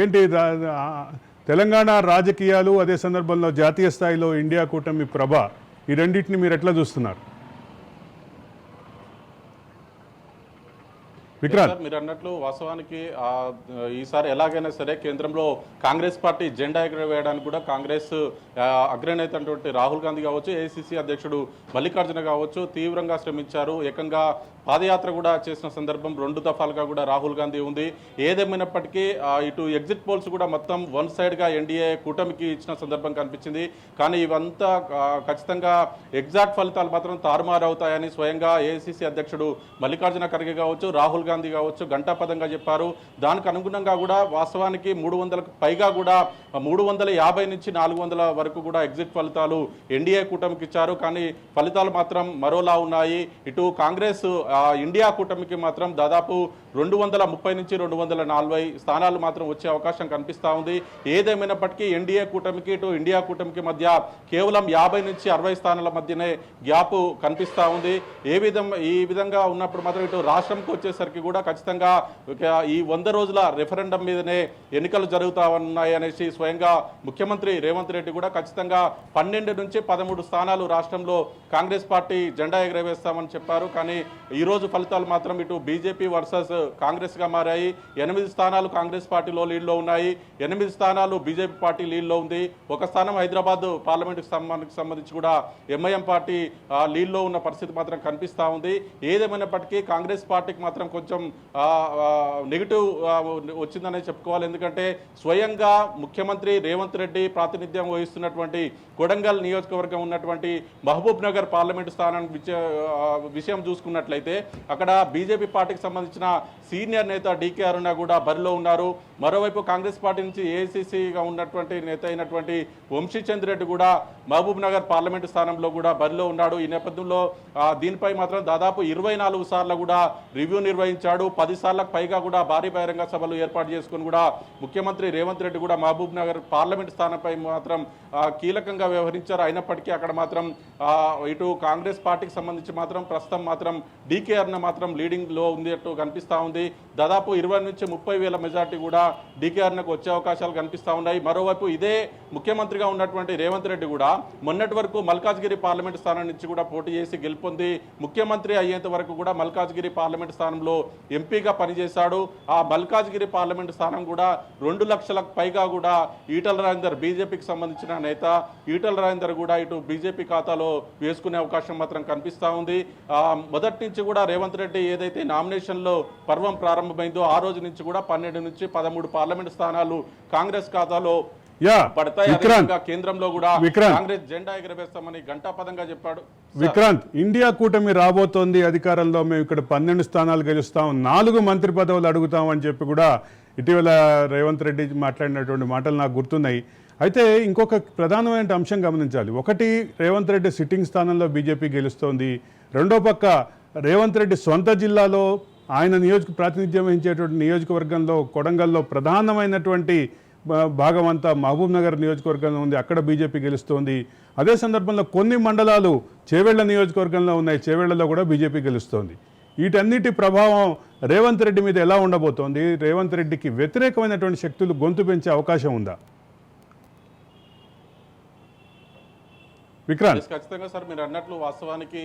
ఏంటి తెలంగాణ రాజకీయాలు అదే సందర్భంలో జాతీయ స్థాయిలో ఇండియా కూటమి ప్రభ ఈ రెండింటిని మీరు ఎట్లా చూస్తున్నారు? విక్రాంత్. మీరు అన్నట్లు వాస్తవానికి ఈసారి ఎలాగైనా సరే కేంద్రంలో కాంగ్రెస్ పార్టీ జెండా ఎగరవేయడానికి కూడా కాంగ్రెస్ అగ్రనేత రాహుల్ గాంధీ కావచ్చు ఏఐసిసి అధ్యక్షుడు మల్లికార్జున కావచ్చు తీవ్రంగా శ్రమించారు. ఏకంగా పాదయాత్ర కూడా చేసిన సందర్భం రెండు దఫాలుగా కూడా రాహుల్ గాంధీ ఉంది. ఏదేమైనప్పటికీ ఇటు ఎగ్జిట్ పోల్స్ కూడా మొత్తం వన్ సైడ్గా ఎన్డీఏ కూటమికి ఇచ్చిన సందర్భం కనిపించింది. కానీ ఇవంతా ఖచ్చితంగా ఎగ్జాక్ట్ ఫలితాలు మాత్రం తారుమారు అవుతాయని స్వయంగా ఏఐసిసి అధ్యక్షుడు మల్లికార్జున ఖర్గే కావచ్చు రాహుల్ గాంధీ కావచ్చు గంటాపదంగా చెప్పారు. దానికి అనుగుణంగా కూడా వాస్తవానికి మూడు వందలకు పైగా కూడా మూడు వందల యాభై నుంచి నాలుగు వందల వరకు కూడా ఎగ్జిట్ ఫలితాలు ఎన్డీఏ కూటమికి ఇచ్చారు. కానీ ఫలితాలు మాత్రం మరోలా ఉన్నాయి. ఇటు కాంగ్రెస్ ఇండియా కూటమికి మాత్రం దాదాపు రెండు వందల ముప్పై నుంచి రెండు వందల నలభై స్థానాలు మాత్రం వచ్చే అవకాశం కనిపిస్తూ ఉంది. ఏదేమైనప్పటికీ ఎన్డీఏ కూటమికి ఇటు ఇండియా కూటమికి మధ్య కేవలం యాభై నుంచి అరవై స్థానాల మధ్యనే గ్యాప్ కనిపిస్తూ ఉంది. ఏ విధం ఈ విధంగా ఉన్నప్పుడు మాత్రం ఇటు రాష్ట్రంకి వచ్చేసరికి కూడా ఖచ్చితంగా ఈ వంద రోజుల రెఫరెండం మీదనే ఎన్నికలు జరుగుతా ఉన్నాయి అనేసి స్వయంగా ముఖ్యమంత్రి రేవంత్ రెడ్డి కూడా ఖచ్చితంగా పన్నెండు నుంచి పదమూడు స్థానాలు రాష్ట్రంలో కాంగ్రెస్ పార్టీ జెండా ఎగరవేస్తామని చెప్పారు. కానీ ఈ రోజు ఫలితాలు మాత్రం ఇటు బీజేపీ వర్సెస్ కాంగ్రెస్గా మారాయి. ఎనిమిది స్థానాలు కాంగ్రెస్ పార్టీలో లీడ్లో ఉన్నాయి. ఎనిమిది స్థానాలు బీజేపీ పార్టీ లీడ్లో ఉంది. ఒక స్థానం హైదరాబాద్ పార్లమెంటుకు సంబంధించి సంబంధించి కూడా ఎంఐఎం పార్టీ లీడ్లో ఉన్న పరిస్థితి మాత్రం కనిపిస్తూ ఉంది. ఏదేమైనప్పటికీ కాంగ్రెస్ పార్టీకి మాత్రం కొంచెం నెగిటివ్ వచ్చిందనే చెప్పుకోవాలి. ఎందుకంటే స్వయంగా ముఖ్యమంత్రి రేవంత్ రెడ్డి ప్రాతినిధ్యం వహిస్తున్నటువంటి కొడంగల్ నియోజకవర్గం ఉన్నటువంటి మహబూబ్ నగర్ పార్లమెంటు స్థానానికి విషయం చూసుకున్నట్లయితే అక్కడ బీజేపీ పార్టీకి సంబంధించిన సీనియర్ నేత డీకే అరుణ కూడా బరిలో ఉన్నారు. మరోవైపు కాంగ్రెస్ పార్టీ నుంచి ఏఐసీసీగా ఉన్నటువంటి నేత అయినటువంటి వంశీచంద్ రెడ్డి కూడా మహబూబ్ నగర్ పార్లమెంటు స్థానంలో కూడా బరిలో ఉన్నాడు. ఈ నేపథ్యంలో దీనిపై మాత్రం దాదాపు ఇరవై నాలుగు సార్లు కూడా రివ్యూ నిర్వహించాడు. పది సార్లకు పైగా కూడా భారీ బహిరంగ సభలు ఏర్పాటు చేసుకుని కూడా ముఖ్యమంత్రి రేవంత్ రెడ్డి కూడా మహబూబ్ నగర్ పార్లమెంట్ స్థానంపై మాత్రం కీలకంగా వ్యవహరించారు. అయినప్పటికీ అక్కడ మాత్రం ఇటు కాంగ్రెస్ పార్టీకి సంబంధించి మాత్రం ప్రస్తుతం మాత్రం డీకే అరుణ మాత్రం లీడింగ్లో కనిపిస్తారు కనిపిస్తూ ఉంది. దాదాపు ఇరవై నుంచి ముప్పై వేల మెజార్టీ కూడా డీకే వచ్చే అవకాశాలు కనిపిస్తూ ఉన్నాయి. మరోవైపు ఇదే ముఖ్యమంత్రిగా ఉన్నటువంటి రేవంత్ రెడ్డి కూడా మొన్నటి వరకు మల్కాజ్గిరి పార్లమెంట్ స్థానం నుంచి కూడా పోటీ చేసి గెలుపొంది ముఖ్యమంత్రి అయ్యేంత వరకు కూడా మల్కాజ్గిరి పార్లమెంట్ స్థానంలో ఎంపీగా పనిచేశాడు. ఆ మల్కాజ్గిరి పార్లమెంట్ స్థానం కూడా రెండు లక్షలకు పైగా కూడా ఈటల రాజేందర్ బీజేపీకి సంబంధించిన నేత ఈటల రాజేందర్ కూడా ఇటు బీజేపీ ఖాతాలో వేసుకునే అవకాశం మాత్రం కనిపిస్తూ ఉంది. మొదటి నుంచి కూడా రేవంత్ రెడ్డి ఏదైతే నామినేషన్లో పర్వం ప్రారంభమైందో ఆ రోజు నుంచి కూడా పన్నెండు నుంచి పదమూడు పార్లమెంట్ స్థానాలు కాంగ్రెస్ ఖాతాలో యా పడతాయి. అదేవిధంగా కేంద్రంలో కూడా. కాంగ్రెస్ జెండా ఎగరవేస్తామని గంటాపదంగా చెప్పాడు. విక్రాంత్ ఇండియా కూటమి రాబోతోంది అధికారంలో మేము ఇక్కడ పన్నెండు స్థానాలు గెలుస్తాం నాలుగు మంత్రి పదవులు అడుగుతాం అని చెప్పి కూడా ఇటీవల రేవంత్ రెడ్డి మాట్లాడినటువంటి మాటలు నాకు గుర్తున్నాయి. అయితే ఇంకొక ప్రధానమైన అంశం గమనించాలి. ఒకటి రేవంత్ రెడ్డి సిట్టింగ్ స్థానంలో బీజేపీ గెలుస్తోంది. రెండో పక్క రేవంత్ రెడ్డి సొంత జిల్లాలో ఆయన నియోజక ప్రాతినిధ్యం వహించేటువంటి నియోజకవర్గంలో కొడంగల్లో ప్రధానమైనటువంటి భాగం అంతా మహబూబ్ నగర్ నియోజకవర్గంలో ఉంది. అక్కడ బీజేపీ గెలుస్తోంది. అదే సందర్భంలో కొన్ని మండలాలు చేవేళ్ళ నియోజకవర్గంలో ఉన్నాయి. చేవేళ్ళలో కూడా బీజేపీ గెలుస్తోంది. వీటన్నిటి ప్రభావం రేవంత్ రెడ్డి మీద ఎలా ఉండబోతోంది? రేవంత్ రెడ్డికి వ్యతిరేకమైనటువంటి శక్తులు గొంతు పెంచే అవకాశం ఉందా? విక్రాంత్. ఖచ్చితంగా సార్ మీరు అన్నట్లు వాస్తవానికి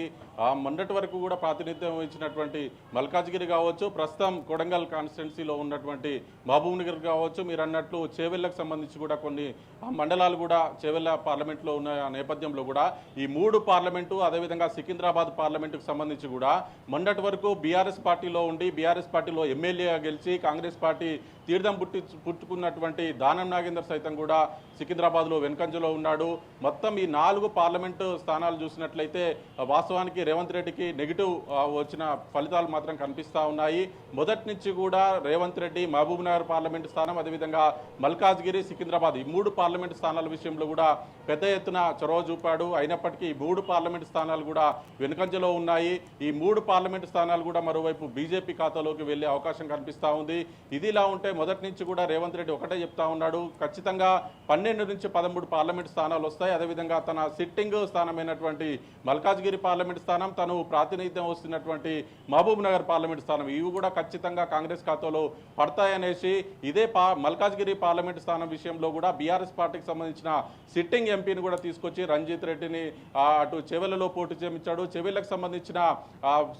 ఆ మొన్నటి వరకు కూడా ప్రాతినిధ్యం వహించినటువంటి మల్కాజ్గిరి కావచ్చు ప్రస్తుతం కొడంగల్ కాన్స్టిట్యున్సీలో ఉన్నటువంటి మహబూబ్ నగర్ కావచ్చు మీరు అన్నట్లు చేవెళ్ళకు సంబంధించి కూడా కొన్ని ఆ మండలాలు కూడా చేవెళ్ళ పార్లమెంట్లో ఉన్న నేపథ్యంలో కూడా ఈ మూడు పార్లమెంటు అదేవిధంగా సికింద్రాబాద్ పార్లమెంటుకు సంబంధించి కూడా మొన్నటి వరకు బీఆర్ఎస్ పార్టీలో ఉండి బీఆర్ఎస్ పార్టీలో ఎమ్మెల్యేగా గెలిచి కాంగ్రెస్ పార్టీ తీర్థం పుట్టి పుట్టుకున్నటువంటి దానం నాగేందర్ సైతం కూడా సికింద్రాబాద్లో వెనుకంజలో ఉన్నాడు. మొత్తం ఈ నాలుగు పార్లమెంటు స్థానాలు చూసినట్లయితే వాస్తవానికి రేవంత్ రెడ్డికి నెగిటివ్ వచ్చిన ఫలితాలు మాత్రం కనిపిస్తా ఉన్నాయి. మొదటి నుంచి కూడా రేవంత్ రెడ్డి మహబూబ్ నగర్ పార్లమెంటు స్థానం అదేవిధంగా మల్కాజ్గిరి సికింద్రాబాద్ ఈ మూడు పార్లమెంటు స్థానాల విషయంలో కూడా పెద్ద ఎత్తున చొరవ చూపాడు. అయినప్పటికీ ఈ మూడు పార్లమెంటు స్థానాలు కూడా వెనుకంజలో ఉన్నాయి. ఈ మూడు పార్లమెంటు స్థానాలు కూడా మరోవైపు బీజేపీ ఖాతాలోకి వెళ్ళే అవకాశం కనిపిస్తా ఉంది. ఇది ఇలా ఉంటే మొదటి నుంచి కూడా రేవంత్ రెడ్డి ఒకటే చెప్తా ఉన్నాడు. ఖచ్చితంగా పన్నెండు నుంచి పదమూడు పార్లమెంట్ స్థానాలు వస్తాయి. అదేవిధంగా తన సిట్ సిట్టింగ్ స్థానమైనటువంటి మల్కాజ్గిరి పార్లమెంట్ స్థానం తను ప్రాతినిధ్యం వస్తున్నటువంటి మహబూబ్ నగర్ పార్లమెంట్ స్థానం ఇవి కూడా ఖచ్చితంగా కాంగ్రెస్ ఖాతాలో పడతాయనేసి ఇదే పా మల్కాజ్గిరి పార్లమెంట్ స్థానం విషయంలో కూడా బీఆర్ఎస్ పార్టీకి సంబంధించిన సిట్టింగ్ ఎంపీని కూడా తీసుకొచ్చి రంజిత్ రెడ్డిని అటు చెవెలలో పోటీ చేయించాడు. చెవెళ్ళకు సంబంధించిన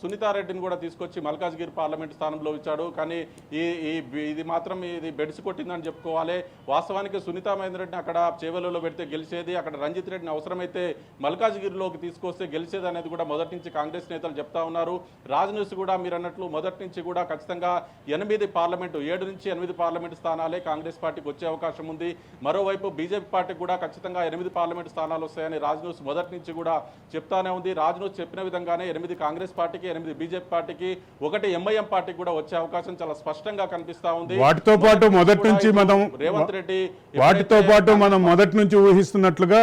సునీతారెడ్డిని కూడా తీసుకొచ్చి మల్కాజ్గిరి పార్లమెంట్ స్థానంలో ఇచ్చాడు కానీ ఈ ఈ ఇది మాత్రం ఇది బెడిసి కొట్టిందని చెప్పుకోవాలి. వాస్తవానికి సునీతా మహేందర్ రెడ్డిని అక్కడ చేవెలలో పెడితే గెలిచేది అక్కడ రంజిత్ రెడ్డిని అవసరమైతే మల్కాజ్గిరిలోకి తీసుకొస్తే గెలిచేది అనేది కూడా మొదటి నుంచి కాంగ్రెస్ నేతలు చెప్తా ఉన్నారు. రాజ్ న్యూస్ కూడా మీరు అన్నట్లు మొదటి నుంచి కూడా ఖచ్చితంగా ఎనిమిది పార్లమెంటు ఏడు నుంచి ఎనిమిది పార్లమెంటు స్థానాలే కాంగ్రెస్ పార్టీకి వచ్చే అవకాశం ఉంది. మరోవైపు బీజేపీ పార్టీకి కూడా ఖచ్చితంగా ఎనిమిది పార్లమెంటు స్థానాలు వస్తాయని రాజ్ న్యూస్ మొదటి నుంచి కూడా చెప్తానే ఉంది. రాజ్ న్యూస్ చెప్పిన విధంగానే ఎనిమిది కాంగ్రెస్ పార్టీకి ఎనిమిది బీజేపీ పార్టీకి ఒకటి ఎంఐఎం పార్టీకి కూడా వచ్చే అవకాశం చాలా స్పష్టంగా కనిపిస్తా ఉంది. వాటితో పాటు మొదటి నుంచి మనం రేవంత్ రెడ్డి వాటితో పాటు మనం మొదటి నుంచి ఊహిస్తున్నట్లుగా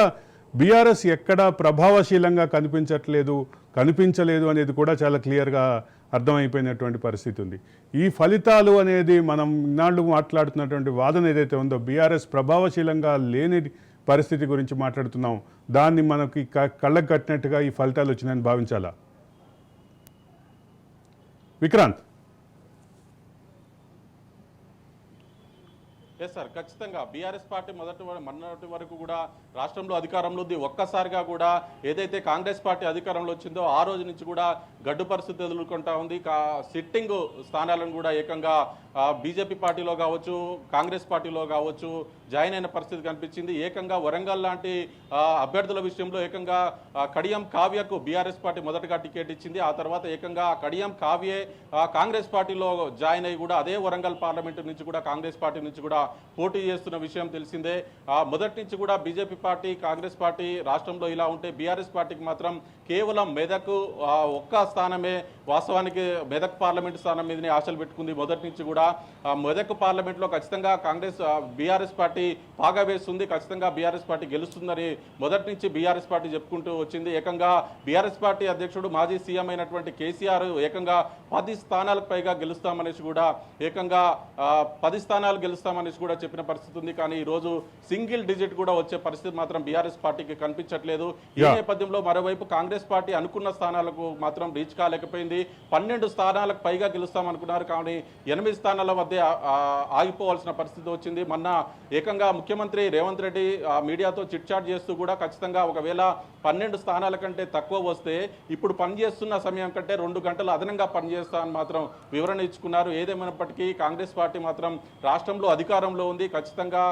బీఆర్ఎస్ ఎక్కడ ప్రభావశీలంగా కనిపించట్లేదు కనిపించలేదు అనేది కూడా చాలా క్లియర్గా అర్థమైపోయినటువంటి పరిస్థితి ఉంది. ఈ ఫలితాలు అనేది మనం ఇన్నాళ్ళు మాట్లాడుతున్నటువంటి వాదన ఏదైతే ఉందో బీఆర్ఎస్ ప్రభావశీలంగా లేని పరిస్థితి గురించి మాట్లాడుతున్నాం. దాన్ని మనకి క- కళ్ళకు కట్టినట్టుగా ఈ ఫలితాలు వచ్చినాయని భావించాలా? విక్రాంత్. ఎస్ సార్ ఖచ్చితంగా. బీఆర్ఎస్ పార్టీ మొదటి మొన్నటి వరకు కూడా రాష్ట్రంలో అధికారంలో ఒక్కసారిగా కూడా ఏదైతే కాంగ్రెస్ పార్టీ అధికారంలో వచ్చిందో ఆ రోజు నుంచి కూడా గడ్డు పరిస్థితి ఎదుర్కొంటా ఉంది. కా- సిట్టింగ్ స్థానాలను కూడా ఏకంగా బీజేపీ పార్టీలో కావచ్చు కాంగ్రెస్ పార్టీలో కావచ్చు జాయిన్ అయిన పరిస్థితి కనిపించింది. ఏకంగా వరంగల్ లాంటి అభ్యర్థుల విషయంలో ఏకంగా కడియం కావ్యకు బీఆర్ఎస్ పార్టీ మొదటగా టికెట్ ఇచ్చింది. ఆ తర్వాత ఏకంగా కడియం కావ్యే కాంగ్రెస్ పార్టీలో జాయిన్ అయ్యి కూడా అదే వరంగల్ పార్లమెంటు నుంచి కూడా కాంగ్రెస్ పార్టీ నుంచి కూడా పోటీ చేస్తున్న విషయం తెలిసిందే. మొదటి నుంచి కూడా బీజేపీ పార్టీ కాంగ్రెస్ పార్టీ రాష్ట్రంలో ఇలా ఉంటే బీఆర్ఎస్ పార్టీకి మాత్రం కేవలం మెదక్ ఆ, ఒక్క స్థానమే వాస్తవానికి మెదక్ పార్లమెంటు స్థానం మీదనే ఆశలు పెట్టుకుంది. మొదటి నుంచి కూడా మెదక్ పార్లమెంట్లో ఖచ్చితంగా కాంగ్రెస్ బీఆర్ఎస్ పార్టీ పాగా వేస్తుంది. ఖచ్చితంగా బీఆర్ఎస్ పార్టీ గెలుస్తుందని మొదటి నుంచి బీఆర్ఎస్ పార్టీ చెప్పుకుంటూ వచ్చింది. ఏకంగా బీఆర్ఎస్ పార్టీ అధ్యక్షుడు మాజీ సీఎం అయినటువంటి కేసీఆర్ ఏకంగా పది స్థానాలకు పైగా గెలుస్తామనేసి కూడా ఏకంగా పది స్థానాలు గెలుస్తామనేసి కూడా చెప్పిన పరిస్థితి ఉంది. కానీ ఈ రోజు సింగిల్ డిజిట్ కూడా వచ్చే పరిస్థితి మాత్రం బీఆర్ఎస్ పార్టీకి కనిపించట్లేదు. ఈ. నేపథ్యంలో మరోవైపు కాంగ్రెస్ పార్టీ అనుకున్న స్థానాలకు మాత్రం రీచ్ కాలేకపోయింది. పన్నెండు స్థానాలకు పైగా గెలుస్తామనుకున్నారు. కానీ ఎనిమిది స్థానాల మధ్య ఆగిపోవాల్సిన పరిస్థితి వచ్చింది. మొన్న ఏకంగా ముఖ్యమంత్రి రేవంత్ రెడ్డి మీడియాతో చిట్చాట్ చేస్తూ కూడా ఖచ్చితంగా ఒకవేళ పన్నెండు స్థానాల కంటే తక్కువ వస్తే ఇప్పుడు పనిచేస్తున్న సమయం కంటే రెండు గంటలు అదనంగా పనిచేస్తా అని మాత్రం వివరణ ఇచ్చుకున్నారు. ఏదేమైనప్పటికీ కాంగ్రెస్ పార్టీ మాత్రం రాష్ట్రంలో అధికారంలో ఉంది. ఖచ్చితంగా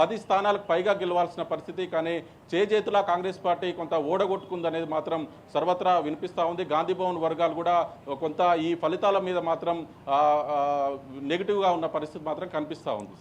పది స్థానాలకు పైగా గెలవాల్సిన పరిస్థితి. కానీ చేజేతులా కాంగ్రెస్ పార్టీ కొంత ఓడగొట్టుకుందనేది మాత్రం సర్వత్రా వినిపిస్తా ఉంది. గాంధీ భవన్ వర్గాలు కూడా కొంత ఈ ఫలితాల మీద మాత్రం నెగిటివ్గా ఉన్న పరిస్థితి మాత్రం కనిపిస్తూ ఉంది.